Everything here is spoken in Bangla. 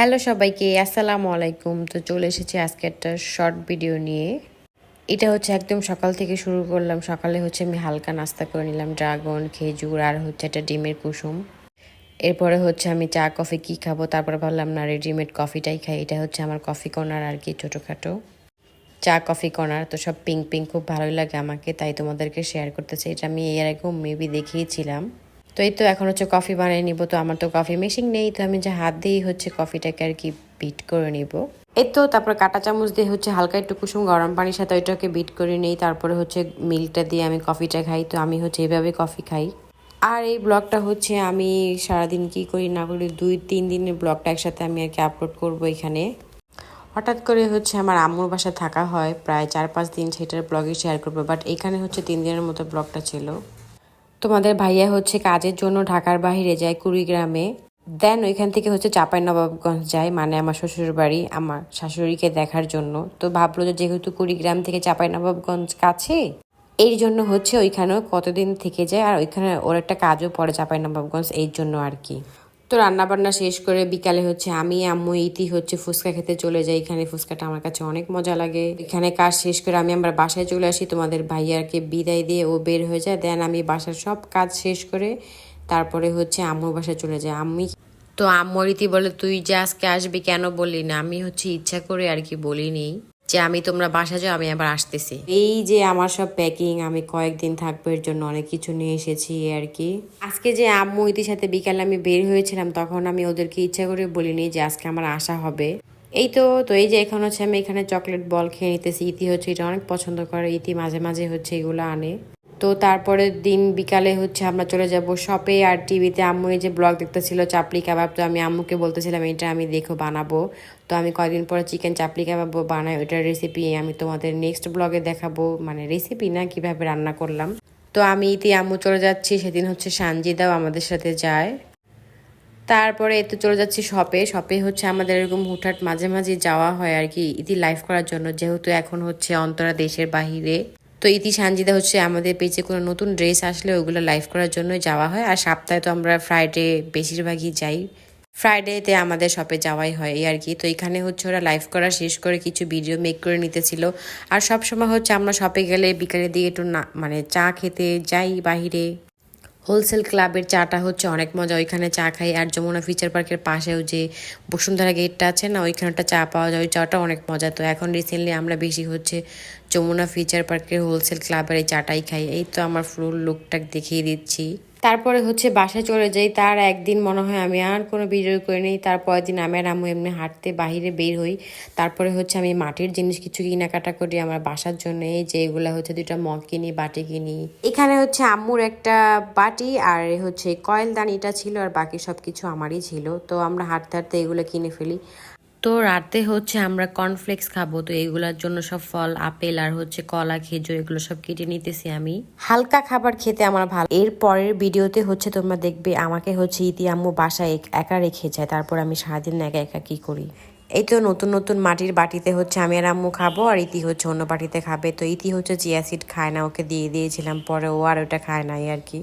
হ্যালো সবাইকে, আসসালামু আলাইকুম। তো চলে এসেছি আজকে একটা শর্ট ভিডিও নিয়ে। এটা হচ্ছে একদম সকাল থেকে শুরু করলাম। সকালে হচ্ছে আমি হালকা নাস্তা করে নিলাম, ড্রাগন, খেজুর আর হচ্ছে একটা ডিমের কুসুম। এরপরে হচ্ছে আমি চা, কফি কি খাব? তারপরে ভাবলাম, না, রেডিমেড কফিটাই খাই। এটা হচ্ছে আমার কফি কর্নার আর কি, ছোটোখাটো। চা, কফি কর্নার তো সব পিঙ্ক পিঙ্ক খুব ভালোই লাগে আমাকে, তাই তোমাদেরকে শেয়ার করতে চাই। এটা আমি এর আগেও মেবি দেখিয়েছিলাম। তো এই তো এখন হচ্ছে কফি বানিয়ে নিব, তো আমার তো কফি মেশিন নেই, তো আমি যে হাত দিয়েই হচ্ছে কফিটাকে আর কি বিট করে নিব। এই তো, তারপর কাঁটা চামচ দিয়ে হচ্ছে হালকা একটু কুসুম গরম পানির সাথে ওইটাকে বিট করে নিই, তারপরে হচ্ছে মিল্কটা দিয়ে আমি কফিটা খাই, তো আমি হচ্ছে এইভাবে কফি খাই। আর এই ব্লগটা হচ্ছে আমি সারাদিন কি করি না করি, দুই তিন দিনের ব্লগটা একসাথে আমি আর কি আপলোড করব এখানে। হঠাৎ করে হচ্ছে আমার আম্মুর বাসায় থাকা হয়, প্রায় চার পাঁচ দিন সেটার ব্লগে শেয়ার করব বাট এখানে হচ্ছে তিন দিনের মতো ব্লগটা ছিল। তোমাদের ভাইয়া হচ্ছে কাজের জন্য ঢাকার বাহিরে যায় কুড়িগ্রামে। দেন ওইখান থেকে হচ্ছে চাপাই নবাবগঞ্জ যায় মানে আমার শ্বশুর বাড়ি আমার শাশুড়িকে দেখার জন্য। তো ভাবলো যে যেহেতু কুড়িগ্রাম থেকে চাপাই নবাবগঞ্জ কাছে, এর জন্য হচ্ছে ওইখানেও কতদিন থেকে যায়, আর ওইখানে ওর একটা কাজও পড়ে চাপাই নবাবগঞ্জ এর জন্য আর কি। তো রান্না বান্না শেষ করে বিকালে হচ্ছে আমি, আম্মু, ইতি হচ্ছে ফুচকা খেতে চলে যাই। এখানে ফুচকাটা আমার কাছে অনেক মজা লাগে। এখানে কাজ শেষ করে আমি আমার বাসায় চলে আসি। তোমাদের ভাইয়াকে বিদায় দিয়ে ও বের হয়ে যায়। দেন আমি বাসার সব কাজ শেষ করে তারপরে হচ্ছে আম্মুর বাসায় চলে যাই। আমি তো আম্মু ইতি বলে, তুই যে আজকে আসবি কেন? বললি না। আমি হচ্ছে ইচ্ছা করে আর কি বলিনি। যে আমি তোমরা বাসা যাও, আমি আবার আসতেছি। এই যে আমার সব প্যাকিং আমি কয়েকদিন থাকব, এর জন্য অনেক কিছু নিয়ে এসেছি আর কি। আজকে যে আম্মু ইতির সাথে বিকালে আমি বের হয়েছিলাম, তখন আমি ওদেরকে ইচ্ছা করে বলিনি যে আজকে আমার আসা হবে। এই তো তো এই যে এখন হচ্ছে আমি এখানে চকলেট বল খেয়ে নিতেছি, ইতি হচ্ছে এটা অনেক পছন্দ করে, ইতি মাঝে মাঝে হচ্ছে এগুলো আনে। তো তারপরের দিন বিকালে হচ্ছে আমরা চলে যাব শপে আর টিভিতে আম্মু এই যে ব্লগ দেখতেছিল চাপলি কাবাব তো আমি আম্মুকে বলতেছিলাম, এটা আমি দেখো, বানাবো। তো আমি কয়েকদিন পরে চিকেন চাপলি কাবাব বানাই, ওইটার রেসিপি আমি তোমাদের নেক্সট ব্লগে দেখাবো। মানে রেসিপি না, কীভাবে রান্না করলাম। তো আমি ইতি আম্মু চলে যাচ্ছি, সেদিন হচ্ছে সানজিদাও আমাদের সাথে যায়। তারপরে এতে চলে যাচ্ছি শপে শপে হচ্ছে আমাদের এরকম হুটহাট মাঝে মাঝে যাওয়া হয় আর কি, ইতি লাইভ করার জন্য। যেহেতু এখন হচ্ছে অন্তরা দেশের বাহিরে। তো ইতি সানজিদা হচ্ছে আমাদের পেজে কোনো নতুন ড্রেস আসলে ওইগুলো লাইভ করার জন্য যাওয়া হয়। আর সপ্তাহে তো আমরা ফ্রাইডে বেশিরভাগই যাই। ফ্রাইডেতে আমাদের শপে যাওয়াই হয় এই আর কি। তো এখানে হচ্ছে ওরা লাইভ করা শেষ করে কিছু ভিডিও মেক করে নিতেছিল। আর সব সময় হচ্ছে আমরা শপে গেলে বিকালের দিকে একটু না মানে চা খেতে যাই বাহিরে। হোলসেল ক্লাবের চাটা হচ্ছে অনেক মজা। ওইখানে চা খাই আর যমুনা ফিচার পার্কের পাশেও যে বসুন্ধরা গেটটা আছে না ওইখানটা চা পাওয়া যায়। ওই চাটা অনেক মজা। তো এখন রিসেন্টলি আমরা বেশি হচ্ছে যমুনা ফিচার পার্কের হোলসেল ক্লাবের এই চাটাই খাই। এই তো আমার ফুল লুকটা দেখিয়ে দিচ্ছি। তারপরে হচ্ছে বাসায় চলে যাই। তার একদিন মনে হয় আমি আর কোনো ভিডিও করে নিই। তারপরের দিন আমি আর আম্মু এমনি হাঁটতে বাহিরে বের হই। তারপরে হচ্ছে আমি মাটির জিনিস কিছু কেনাকাটা করি আমার বাসার জন্য। যে এগুলো হচ্ছে দুইটা মগ কিনি, বাটি কিনি। এখানে হচ্ছে আম্মুর একটা বাটি আর হচ্ছে কয়েলদানিটা ছিল আর বাকি সব কিছু আমারই ছিল। তো আমরা হাঁটতে হাঁটতে এগুলো কিনে ফেলি। তো রাতে হচ্ছে আমরা কর্নফ্লেক্স খাব। তো এইগুলোর জন্য সব ফল, আপেল আর হচ্ছে কলা, খেজুর, এগুলো সব কেটে নিতেছি আমি। হালকা খাবার খেতে আমার ভালো। এর পরের ভিডিওতে হচ্ছে তোমরা দেখবে আমাকে হচ্ছে ইতি আম্মু বাসায় এক- রেখে যায়। তারপর আমি সারাদিন একা একা কি করি? এই তো নতুন নতুন মাটির বাটিতে হচ্ছে আমি আর আম্মু খাব আর ইতি হচ্ছে অন্য বাটিতে খাবে। তো ইতি হচ্ছে চিয়া সিড খায় না, ওকে দিয়ে দিয়েছিলাম। পরে ও আর ওটা খায় নাই আর কি।